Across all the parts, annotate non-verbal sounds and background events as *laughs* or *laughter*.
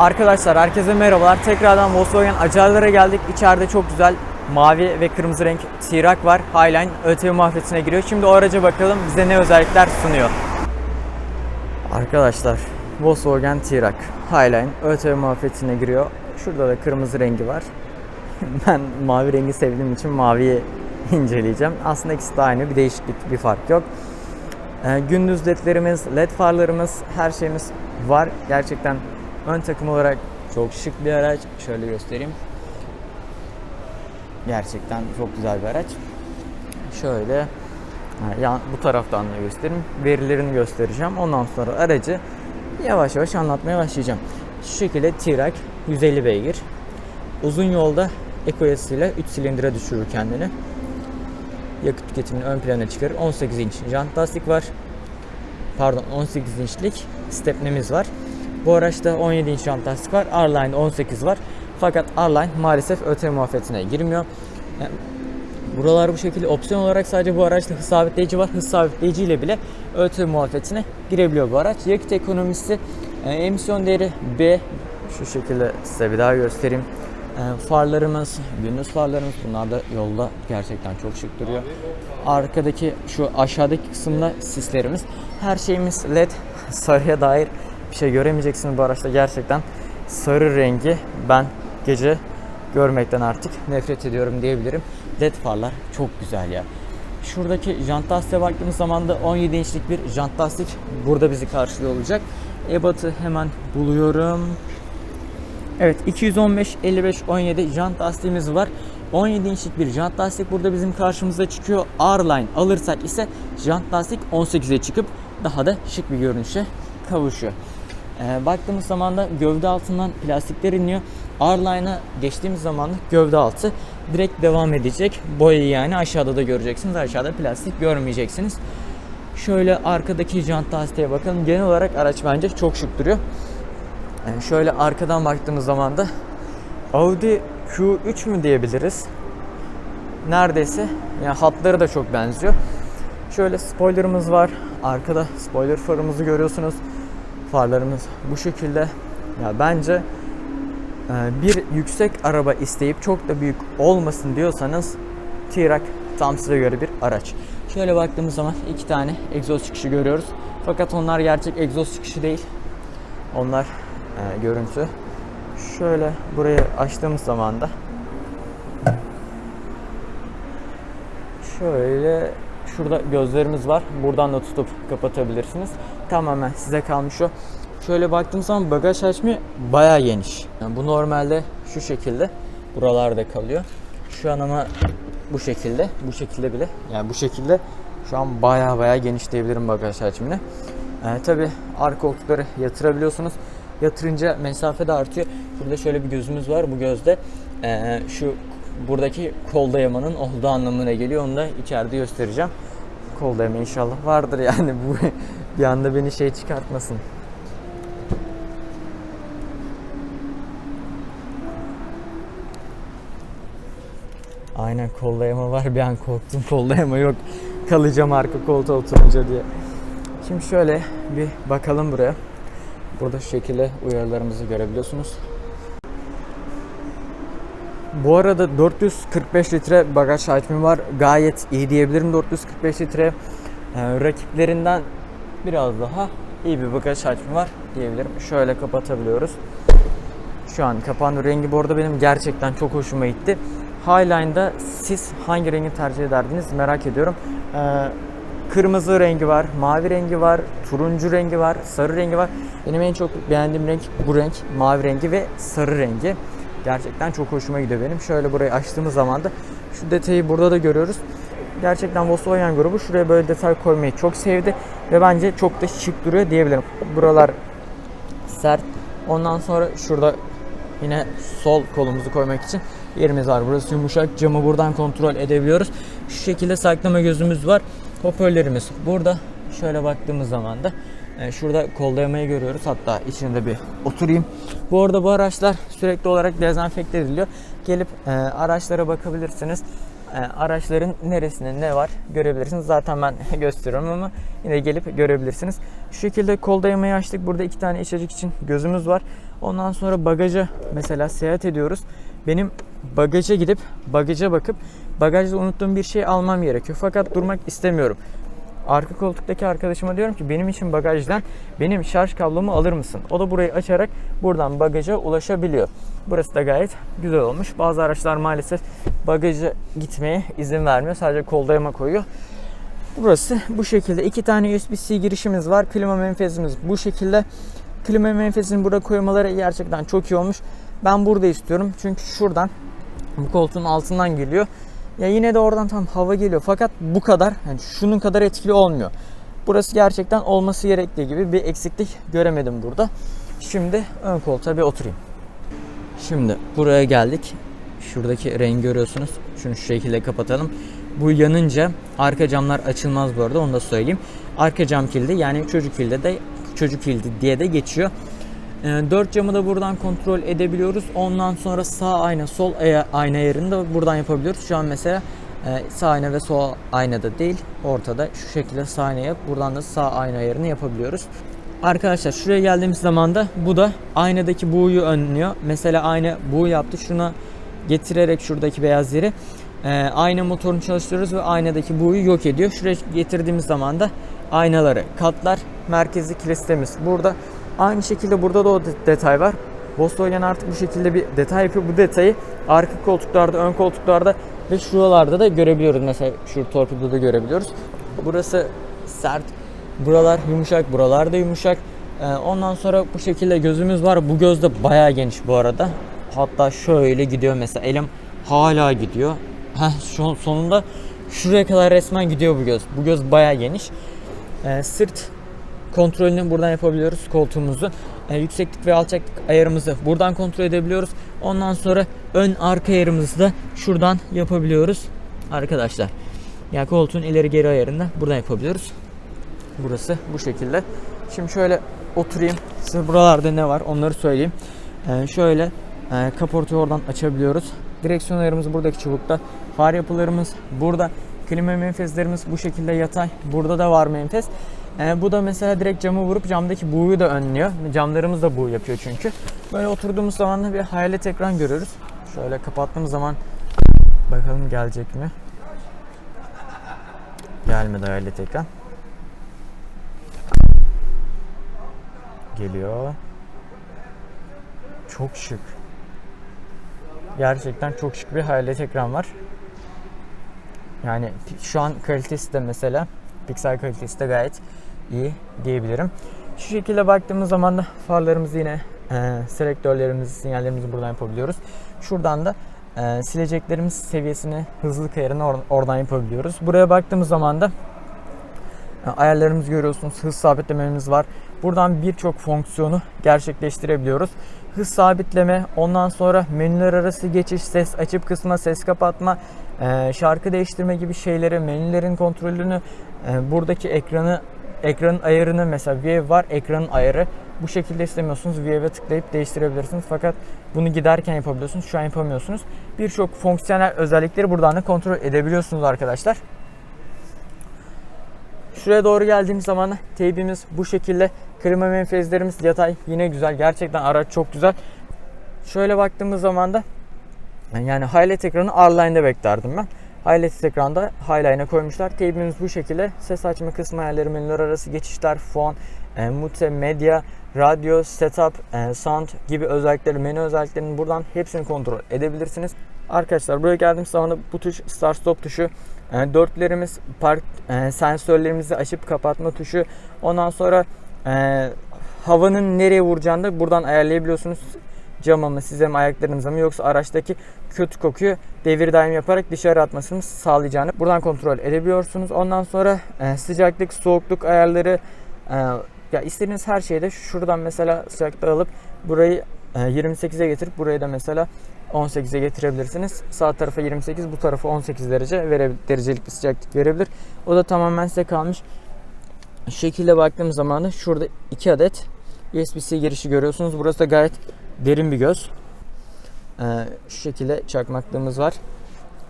Arkadaşlar herkese merhabalar. Tekrardan Volkswagen Acarlara geldik. İçeride çok güzel mavi ve kırmızı renk T-Roc var. Highline ÖTV muhabbetine giriyor. Şimdi o araca bakalım bize ne özellikler sunuyor. Arkadaşlar Volkswagen T-Roc Highline ÖTV muhabbetine giriyor. Şurada da kırmızı rengi var. *laughs* ben mavi rengi sevdiğim için maviyi inceleyeceğim. Aslında ikisi de aynı. Bir değişiklik, bir fark yok. Ee, gündüz ledlerimiz, led farlarımız, her şeyimiz var. Gerçekten ön takım olarak çok şık bir araç. Şöyle göstereyim. Gerçekten çok güzel bir araç. Şöyle ha, yan, bu taraftan da göstereyim. Verilerini göstereceğim. Ondan sonra aracı yavaş yavaş anlatmaya başlayacağım. Şu şekilde T-Roc 150 beygir. Uzun yolda ile 3 silindire düşürür kendini yakıt tüketimini ön plana çıkarır. 18 inç jant lastik var. Pardon 18 inçlik stepnemiz var. Bu araçta 17 inç jant lastik var. R-Line 18 var. Fakat R-Line maalesef ÖTV muafiyetine girmiyor. Yani buralar bu şekilde opsiyon olarak sadece bu araçta hız sabitleyici var. Hız sabitleyici ile bile ÖTV muafiyetine girebiliyor bu araç. Yakıt ekonomisi e, emisyon değeri B. Şu şekilde size bir daha göstereyim. E, farlarımız, gündüz farlarımız bunlar da yolda gerçekten çok şık duruyor. Arkadaki şu aşağıdaki kısımda sislerimiz. Her şeyimiz led. Sarıya dair bir şey göremeyeceksiniz bu araçta gerçekten. Sarı rengi ben gece görmekten artık nefret ediyorum diyebilirim. Led farlar çok güzel ya. Şuradaki jant lastiğe baktığımız zaman da 17 inçlik bir jant lastik burada bizi karşılıyor olacak. Ebat'ı hemen buluyorum. Evet 215 55 17 jant lastiğimiz var. 17 inçlik bir jant lastik burada bizim karşımıza çıkıyor. R-Line alırsak ise jant lastik 18'e çıkıp daha da şık bir görünüşe kavuşuyor. Ee, baktığımız zaman da gövde altından plastikler iniyor. R-Line'a geçtiğimiz zaman da gövde altı direkt devam edecek. Boyayı yani aşağıda da göreceksiniz. Aşağıda plastik görmeyeceksiniz. Şöyle arkadaki jant lastiğe bakalım. Genel olarak araç bence çok şık duruyor. Yani şöyle arkadan baktığımız zaman da Audi Q3 mü diyebiliriz. Neredeyse. Yani hatları da çok benziyor. Şöyle spoilerımız var. Arkada spoiler farımızı görüyorsunuz. Farlarımız bu şekilde. Ya bence e, bir yüksek araba isteyip çok da büyük olmasın diyorsanız T-Roc tam size göre bir araç. Şöyle baktığımız zaman iki tane egzoz çıkışı görüyoruz. Fakat onlar gerçek egzoz çıkışı değil. Onlar e, görüntü. Şöyle burayı açtığımız zaman da şöyle şurada gözlerimiz var. Buradan da tutup kapatabilirsiniz. Tamamen size kalmış o. Şöyle baktığım zaman bagaj hacmi bayağı geniş. Yani bu normalde şu şekilde buralarda kalıyor. Şu an ama bu şekilde, bu şekilde bile yani bu şekilde şu an bayağı bayağı geniş diyebilirim bagaj hacmini. Ee, Tabi arka koltukları yatırabiliyorsunuz. Yatırınca mesafe de artıyor. Burada şöyle bir gözümüz var. Bu gözde ee, şu buradaki kol dayamanın olduğu anlamına geliyor. Onu da içeride göstereceğim. Kol dayama inşallah vardır yani *laughs* bu bir anda beni şey çıkartmasın. Aynen kol dayama var. Bir an korktum kol dayama yok. Kalacağım arka koltuğa oturunca diye. Şimdi şöyle bir bakalım buraya. Burada şu şekilde uyarılarımızı görebiliyorsunuz. Bu arada 445 litre bagaj hacmi var. Gayet iyi diyebilirim 445 litre. Ee, rakiplerinden biraz daha iyi bir bagaj hacmi var diyebilirim. Şöyle kapatabiliyoruz. Şu an kapandı. Rengi bu arada benim gerçekten çok hoşuma gitti. Highline'da siz hangi rengi tercih ederdiniz merak ediyorum. Ee, kırmızı rengi var, mavi rengi var, turuncu rengi var, sarı rengi var. Benim en çok beğendiğim renk bu renk, mavi rengi ve sarı rengi. Gerçekten çok hoşuma gidiyor benim. Şöyle burayı açtığımız zaman da şu detayı burada da görüyoruz. Gerçekten Volkswagen grubu şuraya böyle detay koymayı çok sevdi ve bence çok da şık duruyor diyebilirim. Buralar sert. Ondan sonra şurada yine sol kolumuzu koymak için yerimiz var. Burası yumuşak. Camı buradan kontrol edebiliyoruz. Şu şekilde saklama gözümüz var. Hoparlörümüz burada. Şöyle baktığımız zaman da e, şurada kol dayamayı görüyoruz. Hatta içinde bir oturayım. Bu arada bu araçlar sürekli olarak dezenfekte ediliyor. Gelip e, araçlara bakabilirsiniz. e, araçların neresinde ne var görebilirsiniz. Zaten ben *laughs* gösteriyorum ama yine gelip görebilirsiniz. Şu şekilde kol dayamayı açtık. Burada iki tane içecek için gözümüz var. Ondan sonra bagaja mesela seyahat ediyoruz. Benim bagaja gidip bagaja bakıp bagajda unuttuğum bir şey almam gerekiyor. Fakat durmak istemiyorum. Arka koltuktaki arkadaşıma diyorum ki benim için bagajdan benim şarj kablomu alır mısın? O da burayı açarak buradan bagaja ulaşabiliyor. Burası da gayet güzel olmuş. Bazı araçlar maalesef bagaja gitmeye izin vermiyor. Sadece kol dayama koyuyor. Burası bu şekilde. iki tane USB-C girişimiz var. Klima menfezimiz bu şekilde. Klima menfezini burada koymaları gerçekten çok iyi olmuş. Ben burada istiyorum. Çünkü şuradan bu koltuğun altından geliyor. Ya yine de oradan tam hava geliyor. Fakat bu kadar yani şunun kadar etkili olmuyor. Burası gerçekten olması gerektiği gibi bir eksiklik göremedim burada. Şimdi ön koltuğa bir oturayım. Şimdi buraya geldik. Şuradaki rengi görüyorsunuz. Şunu şu şekilde kapatalım. Bu yanınca arka camlar açılmaz bu arada onu da söyleyeyim. Arka cam kilidi yani çocuk kilidi de çocuk kilidi diye de geçiyor. E, dört camı da buradan kontrol edebiliyoruz. Ondan sonra sağ ayna, sol aya- ayna yerini de buradan yapabiliyoruz. Şu an mesela e, sağ ayna ve sol aynada değil, ortada şu şekilde sağ ayna yap. Buradan da sağ ayna yerini yapabiliyoruz. Arkadaşlar şuraya geldiğimiz zaman da bu da aynadaki buğuyu önlüyor. Mesela ayna buğu yaptı. Şuna getirerek şuradaki beyaz yeri e, ayna motorunu çalıştırıyoruz ve aynadaki buğuyu yok ediyor. Şuraya getirdiğimiz zaman da aynaları katlar. Merkezi kilistemiz burada. Aynı şekilde burada da o de- detay var. Volkswagen artık bu şekilde bir detay yapıyor. Bu detayı arka koltuklarda, ön koltuklarda ve şuralarda da görebiliyoruz. Mesela şu torpidoda görebiliyoruz. Burası sert. Buralar yumuşak, buralar da yumuşak. Ee, ondan sonra bu şekilde gözümüz var. Bu göz de bayağı geniş bu arada. Hatta şöyle gidiyor mesela. Elim hala gidiyor. Heh, şu sonunda şuraya kadar resmen gidiyor bu göz. Bu göz bayağı geniş. Ee, sırt kontrolünü buradan yapabiliyoruz koltuğumuzu. Ee, yükseklik ve alçaklık ayarımızı buradan kontrol edebiliyoruz. Ondan sonra ön arka ayarımızı da şuradan yapabiliyoruz arkadaşlar. Yani koltuğun ileri geri ayarını da buradan yapabiliyoruz. Burası bu şekilde. Şimdi şöyle oturayım. Size buralarda ne var onları söyleyeyim. Ee, şöyle e, kaportayı oradan açabiliyoruz. Direksiyon ayarımız buradaki çubukta. Far yapılarımız burada. Klima menfezlerimiz bu şekilde yatay. Burada da var menfez. Ee, bu da mesela direkt camı vurup camdaki buğuyu da önlüyor. Camlarımız da buğu yapıyor çünkü. Böyle oturduğumuz zaman da bir hayalet ekran görüyoruz. Şöyle kapattığımız zaman bakalım gelecek mi? Gelmedi hayalet ekran. Geliyor. Çok şık. Gerçekten çok şık bir hayalet ekran var. Yani şu an kalitesi de mesela piksel kalitesi de gayet iyi diyebilirim. Şu şekilde baktığımız zaman da farlarımızı yine e, selektörlerimizi, sinyallerimizi buradan yapabiliyoruz. Şuradan da e, sileceklerimiz seviyesini, hızlılık ayarını or- oradan yapabiliyoruz. Buraya baktığımız zaman da e, ayarlarımızı görüyorsunuz. Hız sabitlememiz var. Buradan birçok fonksiyonu gerçekleştirebiliyoruz. Hız sabitleme, ondan sonra menüler arası geçiş, ses açıp kısma, ses kapatma, e, şarkı değiştirme gibi şeyleri, menülerin kontrolünü, e, buradaki ekranı ekranın ayarını mesela View var ekranın ayarı bu şekilde istemiyorsunuz View'e tıklayıp değiştirebilirsiniz fakat bunu giderken yapabiliyorsunuz şu an yapamıyorsunuz birçok fonksiyonel özellikleri buradan da kontrol edebiliyorsunuz arkadaşlar Şuraya doğru geldiğimiz zaman teybimiz bu şekilde. Klima menfezlerimiz yatay. Yine güzel. Gerçekten araç çok güzel. Şöyle baktığımız zaman da yani highlight ekranı R-Line'de beklerdim ben. Highlight ekranda Highline'a koymuşlar. Teybimiz bu şekilde. Ses açma kısmı ayarları, menüler arası geçişler, fon, e, mute, medya, radyo, setup, e, sound gibi özellikleri, menü özelliklerini buradan hepsini kontrol edebilirsiniz. Arkadaşlar buraya geldiğimiz zaman bu tuş start stop tuşu, e, dörtlerimiz, park e, sensörlerimizi açıp kapatma tuşu. Ondan sonra e, havanın nereye vuracağını da buradan ayarlayabiliyorsunuz. Cama mı size mi ayaklarınıza mı yoksa araçtaki kötü kokuyu devir daim yaparak dışarı atmasını sağlayacağını buradan kontrol edebiliyorsunuz. Ondan sonra e, sıcaklık, soğukluk ayarları e, ya istediğiniz her şeyde şuradan mesela sıcaklığı alıp burayı e, 28'e getirip burayı da mesela 18'e getirebilirsiniz. Sağ tarafa 28, bu tarafa 18 derece vere, derecelik bir sıcaklık verebilir. O da tamamen size kalmış. Şekilde baktığımız zaman da şurada 2 adet USB-C girişi görüyorsunuz. Burası da gayet derin bir göz. Ee, şu şekilde çakmaklığımız var.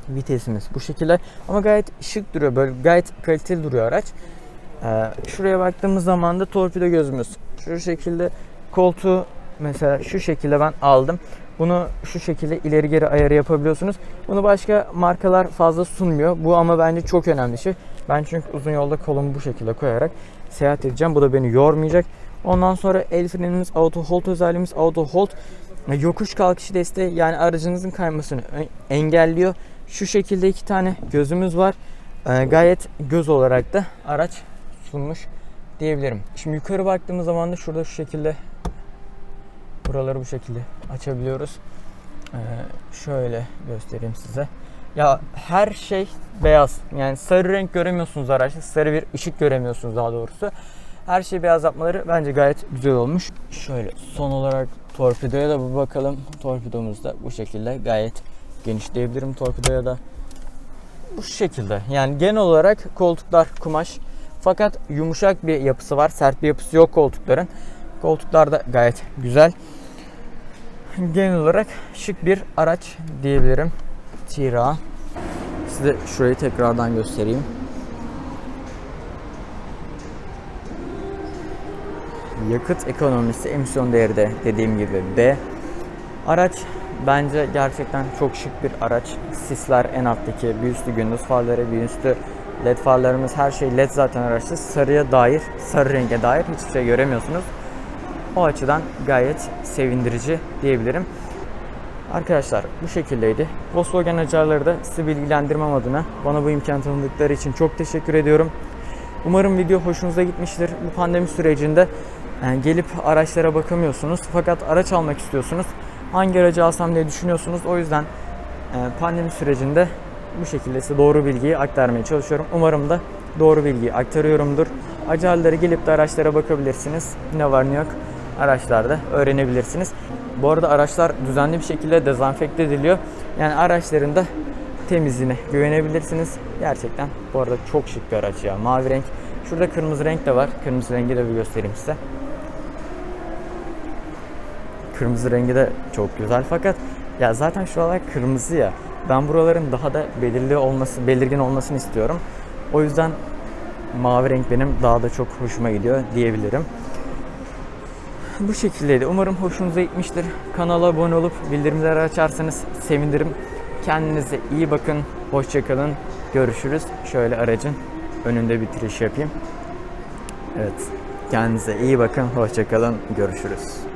Vitesimiz bu şekilde ama gayet şık duruyor böyle gayet kaliteli duruyor araç. Ee, şuraya baktığımız zaman da torpido gözümüz şu şekilde koltuğu mesela şu şekilde ben aldım. Bunu şu şekilde ileri geri ayarı yapabiliyorsunuz. Bunu başka markalar fazla sunmuyor. Bu ama bence çok önemli şey. Ben çünkü uzun yolda kolumu bu şekilde koyarak seyahat edeceğim. Bu da beni yormayacak. Ondan sonra el frenimiz, auto hold özelliğimiz, auto hold yokuş kalkış desteği yani aracınızın kaymasını ö- engelliyor. Şu şekilde iki tane gözümüz var. Ee, gayet göz olarak da araç sunmuş diyebilirim. Şimdi yukarı baktığımız zaman da şurada şu şekilde buraları bu şekilde açabiliyoruz. Şöyle göstereyim size. Ya her şey beyaz. Yani sarı renk göremiyorsunuz araçta. Sarı bir ışık göremiyorsunuz daha doğrusu. Her şey beyaz yapmaları bence gayet güzel olmuş. Şöyle son olarak torpidoya da bir bakalım. Torpidomuz da bu şekilde gayet geniş diyebilirim torpidoya da. Bu şekilde. Yani genel olarak koltuklar kumaş. Fakat yumuşak bir yapısı var. Sert bir yapısı yok koltukların. Koltuklar da gayet güzel. Genel olarak şık bir araç diyebilirim. Tira. Size şurayı tekrardan göstereyim. Yakıt ekonomisi emisyon değeri de dediğim gibi B. Araç bence gerçekten çok şık bir araç. Sisler en alttaki, bir üstü gündüz farları, bir üstü led farlarımız her şey led zaten araçta. Sarıya dair, sarı renge dair hiçbir şey göremiyorsunuz. O açıdan gayet sevindirici diyebilirim. Arkadaşlar bu şekildeydi. Volkswagen acarları da sizi bilgilendirmem adına bana bu imkan tanıdıkları için çok teşekkür ediyorum. Umarım video hoşunuza gitmiştir. Bu pandemi sürecinde yani gelip araçlara bakamıyorsunuz fakat araç almak istiyorsunuz. Hangi aracı alsam diye düşünüyorsunuz. O yüzden e, pandemi sürecinde bu şekilde size doğru bilgiyi aktarmaya çalışıyorum. Umarım da doğru bilgiyi aktarıyorumdur. Acarları gelip de araçlara bakabilirsiniz. Ne var ne yok araçlarda öğrenebilirsiniz. Bu arada araçlar düzenli bir şekilde dezenfekte ediliyor. Yani araçların da temizliğine güvenebilirsiniz. Gerçekten bu arada çok şık bir araç ya. Mavi renk. Şurada kırmızı renk de var. Kırmızı rengi de bir göstereyim size. Kırmızı rengi de çok güzel fakat ya zaten şuralar kırmızı ya. Ben buraların daha da belirli olması, belirgin olmasını istiyorum. O yüzden mavi renk benim daha da çok hoşuma gidiyor diyebilirim. Bu şekildeydi. Umarım hoşunuza gitmiştir. Kanala abone olup bildirimleri açarsanız sevinirim. Kendinize iyi bakın. Hoşçakalın. Görüşürüz. Şöyle aracın önünde bitiriş yapayım. Evet. Kendinize iyi bakın. Hoşçakalın. Görüşürüz.